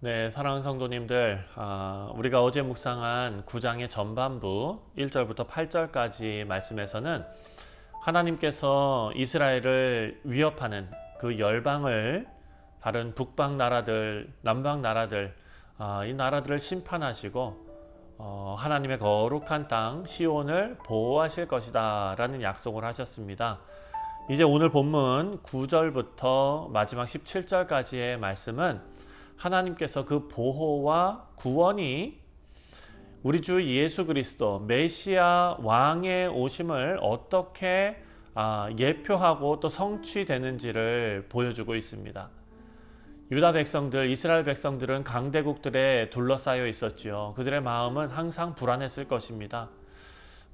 네, 사랑하는 성도님들, 아, 우리가 어제 묵상한 9장의 전반부 1절부터 8절까지 말씀에서는 하나님께서 이스라엘을 위협하는 그 열방을 다른 북방 나라들, 남방 나라들, 아, 이 나라들을 심판하시고 어, 하나님의 거룩한 땅 시온을 보호하실 것이다라는 약속을 하셨습니다. 이제 오늘 본문 9절부터 마지막 17절까지의 말씀은 하나님께서 그 보호와 구원이 우리 주 예수 그리스도 메시아 왕의 오심을 어떻게 아, 예표하고 또 성취되는지를 보여주고 있습니다. 유다 백성들, 이스라엘 백성들은 강대국들에 둘러싸여 있었지요. 그들의 마음은 항상 불안했을 것입니다.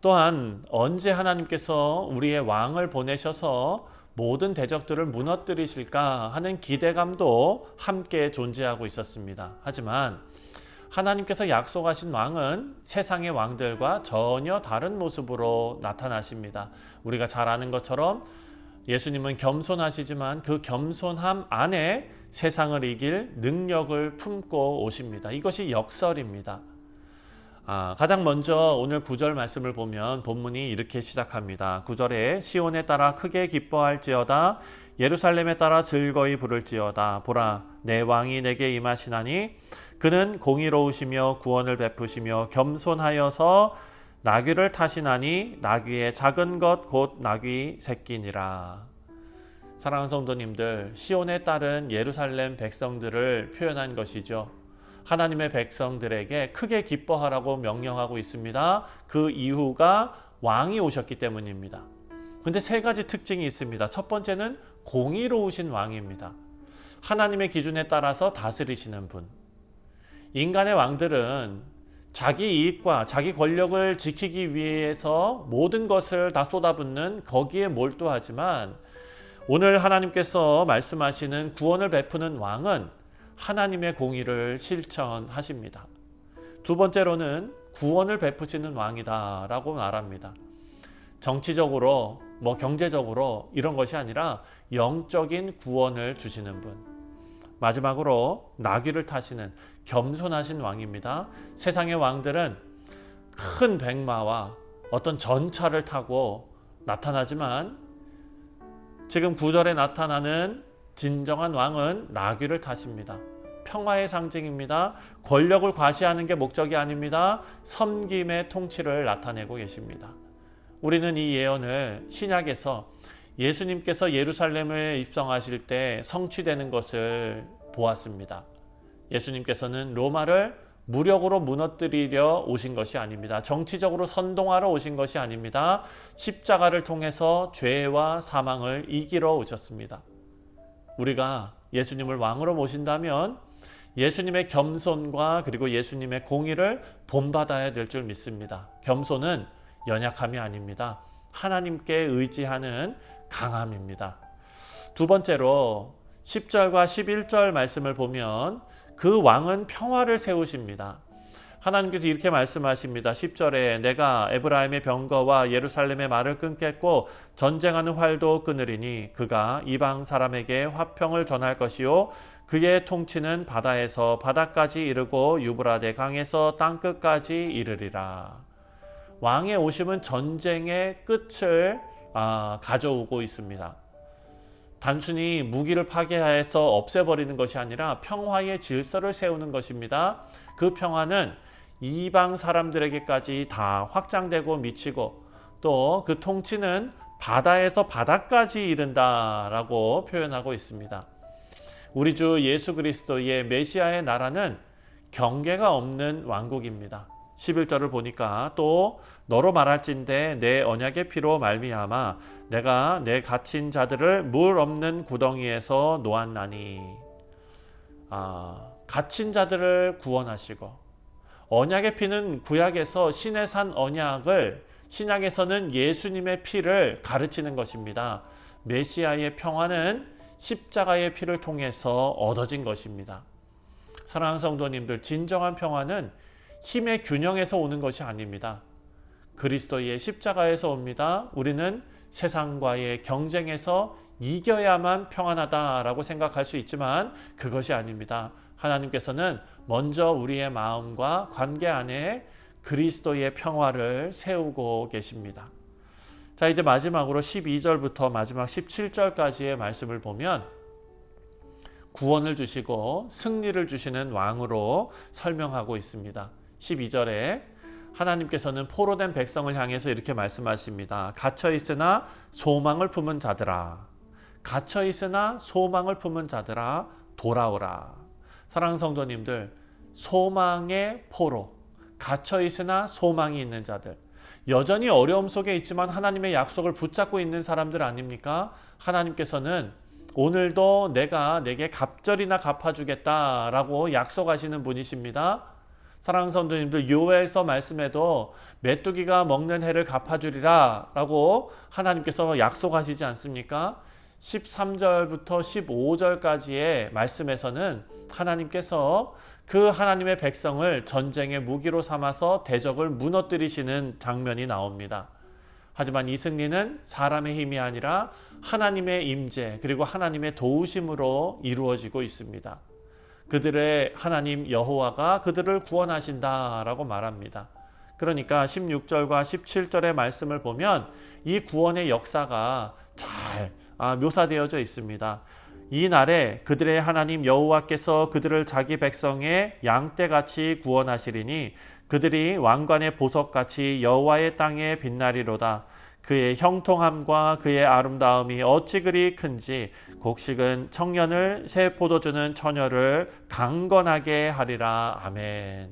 또한 언제 하나님께서 우리의 왕을 보내셔서 모든 대적들을 무너뜨리실까 하는 기대감도 함께 존재하고 있었습니다. 하지만 하나님께서 약속하신 왕은 세상의 왕들과 전혀 다른 모습으로 나타나십니다. 우리가 잘 아는 것처럼 예수님은 겸손하시지만 그 겸손함 안에 세상을 이길 능력을 품고 오십니다. 이것이 역설입니다. 아, 가장 먼저 오늘 구절 말씀을 보면 본문이 이렇게 시작합니다. 구절에 시온에 따라 크게 기뻐할지어다 예루살렘에 따라 즐거이 부를지어다 보라 내 왕이 내게 임하시나니 그는 공의로우시며 구원을 베푸시며 겸손하여서 나귀를 타시나니 나귀의 작은 것 곧 나귀 새끼니라. 사랑하는 성도님들, 시온에 따른 예루살렘 백성들을 표현한 것이죠. 하나님의 백성들에게 크게 기뻐하라고 명령하고 있습니다. 그 이유가 왕이 오셨기 때문입니다. 근데 세 가지 특징이 있습니다. 첫 번째는 공의로우신 왕입니다. 하나님의 기준에 따라서 다스리시는 분. 인간의 왕들은 자기 이익과 자기 권력을 지키기 위해서 모든 것을 다 쏟아붓는 거기에 몰두하지만 오늘 하나님께서 말씀하시는 구원을 베푸는 왕은 하나님의 공의를 실천하십니다. 두 번째로는 구원을 베푸시는 왕이다 라고 말합니다. 정치적으로 뭐 경제적으로 이런 것이 아니라 영적인 구원을 주시는 분. 마지막으로 나귀를 타시는 겸손하신 왕입니다. 세상의 왕들은 큰 백마와 어떤 전차를 타고 나타나지만 지금 구절에 나타나는 진정한 왕은 나귀를 타십니다. 평화의 상징입니다. 권력을 과시하는 게 목적이 아닙니다. 섬김의 통치를 나타내고 계십니다. 우리는 이 예언을 신약에서 예수님께서 예루살렘을 입성하실 때 성취되는 것을 보았습니다. 예수님께서는 로마를 무력으로 무너뜨리려 오신 것이 아닙니다. 정치적으로 선동하러 오신 것이 아닙니다. 십자가를 통해서 죄와 사망을 이기러 오셨습니다. 우리가 예수님을 왕으로 모신다면 예수님의 겸손과 그리고 예수님의 공의를 본받아야 될 줄 믿습니다. 겸손은 연약함이 아닙니다. 하나님께 의지하는 강함입니다. 두 번째로 10절과 11절 말씀을 보면 그 왕은 평화를 세우십니다. 하나님께서 이렇게 말씀하십니다. 10절에 내가 에브라임의 병거와 예루살렘의 말을 끊겠고 전쟁하는 활도 끊으리니 그가 이방 사람에게 화평을 전할 것이요 그의 통치는 바다에서 바다까지 이르고 유브라데 강에서 땅 끝까지 이르리라. 왕의 오심은 전쟁의 끝을 아, 가져오고 있습니다. 단순히 무기를 파괴해서 없애버리는 것이 아니라 평화의 질서를 세우는 것입니다. 그 평화는 이방 사람들에게까지 다 확장되고 미치고 또 그 통치는 바다에서 바다까지 이른다라고 표현하고 있습니다. 우리 주 예수 그리스도의 메시아의 나라는 경계가 없는 왕국입니다. 11절을 보니까 또 너로 말할진대 내 언약의 피로 말미암아 내가 내 갇힌 자들을 물 없는 구덩이에서 놓았나니 아, 갇힌 자들을 구원하시고 언약의 피는 구약에서 신의 산 언약을 신약에서는 예수님의 피를 가르치는 것입니다. 메시아의 평화는 십자가의 피를 통해서 얻어진 것입니다. 사랑하는 성도님들, 진정한 평화는 힘의 균형에서 오는 것이 아닙니다. 그리스도의 십자가에서 옵니다. 우리는 세상과의 경쟁에서 이겨야만 평안하다라고 생각할 수 있지만 그것이 아닙니다. 하나님께서는 먼저 우리의 마음과 관계 안에 그리스도의 평화를 세우고 계십니다. 자, 이제 마지막으로 12절부터 마지막 17절까지의 말씀을 보면 구원을 주시고 승리를 주시는 왕으로 설명하고 있습니다. 12절에 하나님께서는 포로된 백성을 향해서 이렇게 말씀하십니다. 갇혀 있으나 소망을 품은 자들아. 갇혀 있으나 소망을 품은 자들아 돌아오라. 사랑하는 성도님들, 소망의 포로, 갇혀 있으나 소망이 있는 자들, 여전히 어려움 속에 있지만 하나님의 약속을 붙잡고 있는 사람들 아닙니까? 하나님께서는 오늘도 내가 내게 갑절이나 갚아주겠다라고 약속하시는 분이십니다. 사랑하는 성도님들 요엘서 말씀에도 메뚜기가 먹는 해를 갚아주리라 라고 하나님께서 약속하시지 않습니까? 13절부터 15절까지의 말씀에서는 하나님께서 그 하나님의 백성을 전쟁의 무기로 삼아서 대적을 무너뜨리시는 장면이 나옵니다. 하지만 이 승리는 사람의 힘이 아니라 하나님의 임재 그리고 하나님의 도우심으로 이루어지고 있습니다. 그들의 하나님 여호와가 그들을 구원하신다라고 말합니다. 그러니까 16절과 17절의 말씀을 보면 이 구원의 역사가 잘 아, 묘사되어져 있습니다. 이 날에 그들의 하나님 여호와께서 그들을 자기 백성의 양떼같이 구원하시리니 그들이 왕관의 보석같이 여호와의 땅에 빛나리로다. 그의 형통함과 그의 아름다움이 어찌 그리 큰지 곡식은 청년을 새 포도주는 처녀를 강건하게 하리라 아멘.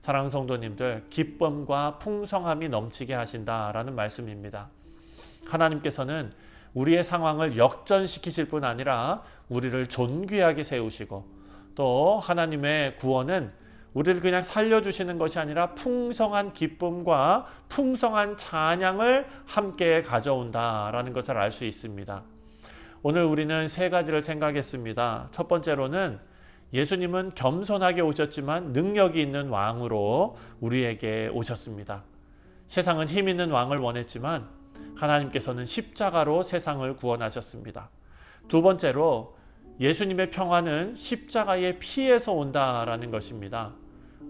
사랑하는 성도님들 기쁨과 풍성함이 넘치게 하신다라는 말씀입니다. 하나님께서는 우리의 상황을 역전시키실 뿐 아니라 우리를 존귀하게 세우시고 또 하나님의 구원은 우리를 그냥 살려주시는 것이 아니라 풍성한 기쁨과 풍성한 찬양을 함께 가져온다라는 것을 알 수 있습니다. 오늘 우리는 세 가지를 생각했습니다. 첫 번째로는 예수님은 겸손하게 오셨지만 능력이 있는 왕으로 우리에게 오셨습니다. 세상은 힘 있는 왕을 원했지만 하나님께서는 십자가로 세상을 구원하셨습니다. 두 번째로 예수님의 평화는 십자가의 피에서 온다라는 것입니다.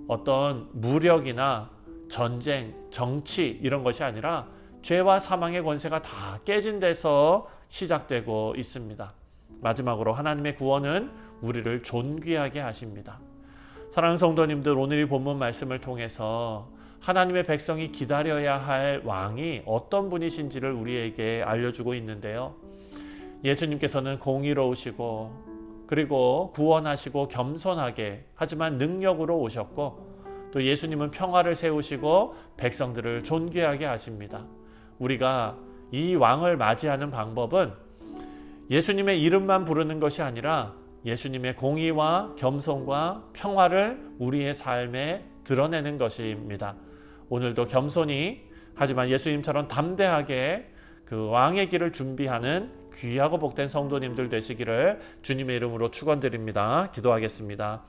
어떤 무력이나 전쟁, 정치 이런 것이 아니라 죄와 사망의 권세가 다 깨진 데서 시작되고 있습니다. 마지막으로 하나님의 구원은 우리를 존귀하게 하십니다. 사랑하는 성도님들 오늘 이 본문 말씀을 통해서 하나님의 백성이 기다려야 할 왕이 어떤 분이신지를 우리에게 알려주고 있는데요. 예수님께서는 공의로우시고 그리고 구원하시고 겸손하게 하지만 능력으로 오셨고 또 예수님은 평화를 세우시고 백성들을 존귀하게 하십니다. 우리가 이 왕을 맞이하는 방법은 예수님의 이름만 부르는 것이 아니라 예수님의 공의와 겸손과 평화를 우리의 삶에 드러내는 것입니다. 오늘도 겸손히 하지만 예수님처럼 담대하게 그 왕의 길을 준비하는 귀하고 복된 성도님들 되시기를 주님의 이름으로 축원드립니다. 기도하겠습니다.